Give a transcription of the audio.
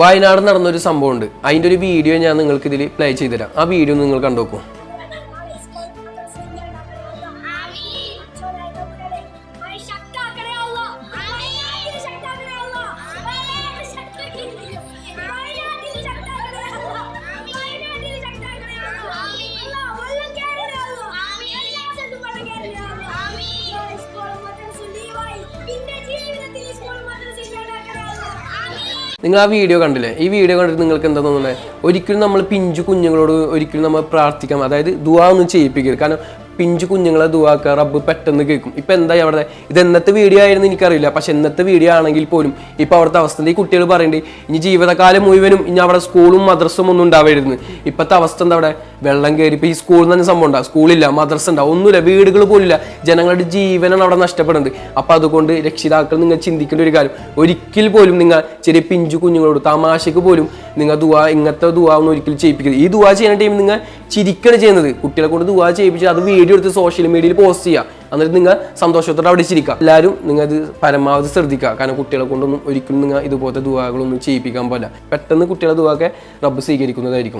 വയനാട് നടന്നൊരു സംഭവമുണ്ട്. അതിന്റെ ഒരു വീഡിയോ ഞാൻ നിങ്ങൾക്ക് ഇതിൽ പ്ലേ ചെയ്തുതരാം. ആ വീഡിയോ നിങ്ങൾ കണ്ടു നിങ്ങൾ ആ വീഡിയോ കണ്ടില്ലേ? ഈ വീഡിയോ കണ്ടിട്ട് നിങ്ങൾക്ക് എന്താ തോന്നുന്നത് ഒരിക്കലും നമ്മൾ പിഞ്ചു കുഞ്ഞുങ്ങളോട് ഒരിക്കലും നമ്മൾ പ്രാർത്ഥിക്കാം അതായത് ദുവാ ഒന്നും ചെയ്യിപ്പിക്കരുത്. കാരണം പിഞ്ചു കുഞ്ഞുങ്ങളെ ദുവാക്ക റബ്ബ് പെട്ടെന്ന് കേൾക്കും. ഇപ്പം എന്തായി അവിടെ? ഇത് എന്നത്തെ വീഡിയോ ആയിരുന്നു എനിക്കറിയില്ല. പക്ഷെ എന്നത്തെ വീഡിയോ ആണെങ്കിൽ പോലും ഇപ്പം അവിടുത്തെ അവസ്ഥ ഈ കുട്ടികൾ പറയണ്ടേ ഇനി ജീവിതകാലം മുഴുവനും ഇനി അവിടെ സ്കൂളും മദ്രസും ഒന്നും ഉണ്ടാവരുന്നു ഇപ്പോഴത്തെ അവസ്ഥ എന്താ അവിടെ? വെള്ളം കയറി ഇപ്പോൾ ഈ സ്കൂളിൽ നിന്ന് തന്നെ സംഭവം ഉണ്ടാവും. സ്കൂളില്ല മദ്രസ ഉണ്ടാവും. ഒന്നുമില്ല വീടുകൾ പോലില്ല ജനങ്ങളുടെ ജീവനാണ് അവിടെ നഷ്ടപ്പെടുന്നത്. അപ്പോൾ അതുകൊണ്ട് രക്ഷിതാക്കൾ നിങ്ങൾ ചിന്തിക്കേണ്ട ഒരു കാര്യം. ഒരിക്കൽ പോലും നിങ്ങൾ ചെറിയ പിഞ്ചു കുഞ്ഞുങ്ങളോട് തമാശയ്ക്ക് പോലും നിങ്ങൾ ദുവാ ഇങ്ങനത്തെ ദുവാ ഒന്നും ഒരിക്കലും ചെയ്യിപ്പിക്കരുത്. ഈ ദുവാ ചെയ്യുന്ന ടൈം നിങ്ങൾ ചിരിക്കണം ചെയ്യുന്നത്. കുട്ടികളെ കൊണ്ട് ദുവാ ചെയ്യിപ്പിച്ച് അത് വീഡിയോ എടുത്ത് സോഷ്യൽ മീഡിയയിൽ പോസ്റ്റ് ചെയ്യുക. എന്നിട്ട് നിങ്ങൾ സന്തോഷത്തോടെ അവിടെ ചിരിക്കുക എല്ലാവരും നിങ്ങൾ ഇത് പരമാവധി ശ്രദ്ധിക്കുക. കാരണം കുട്ടികളെ കൊണ്ടൊന്നും ഒരിക്കലും നിങ്ങൾ ഇതുപോലത്തെ ദുവാകളൊന്നും ചെയ്യിപ്പിക്കാൻ പോലെ പെട്ടെന്ന് കുട്ടികളെ ദുവാക്കെ റബ്ബ് സ്വീകരിക്കുന്നതായിരിക്കും.